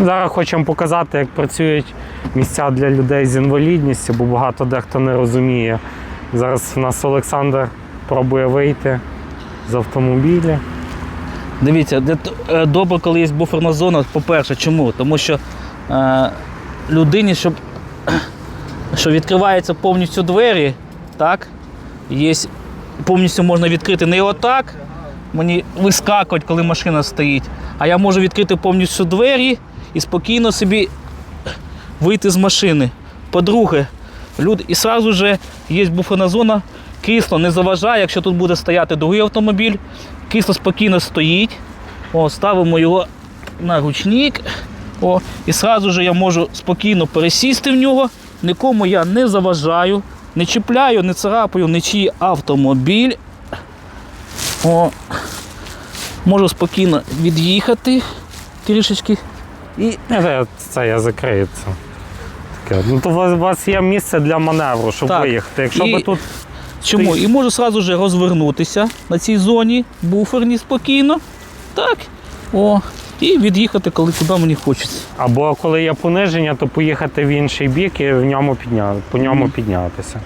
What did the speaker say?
Зараз хочемо показати, як працюють місця для людей з інвалідністю, бо багато дехто не розуміє. Зараз у нас Олександр пробує вийти з автомобіля. Дивіться, е, добре, коли є буферна зона. По-перше, чому? Тому що е, людині, щоб що відкриваються повністю двері, так? Є, повністю можна відкрити не отак, мені вискакувати, коли машина стоїть. А я можу відкрити повністю двері і спокійно собі вийти з машини. По-друге, люди, і одразу же є буферна зона, крісло не заважає, якщо тут буде стояти другий автомобіль, крісло спокійно стоїть. О, ставимо його на ручник. О, і одразу же я можу спокійно пересісти в нього. Нікому я не заважаю, не чіпляю, не царапаю нічий автомобіль. О, можу спокійно від'їхати трішечки. І Це, це я закрию це. Таке. Ну, то у вас, є місце для маневру, щоб Так. виїхати. Якщо І- би тут Чому? Ти- І можу одразу же розвернутися на цій зоні, буферні спокійно. Так. О. І від'їхати, коли куди мені хочеться. або коли є пониження, то поїхати в інший бік і в ньому підня... по ньому піднятися.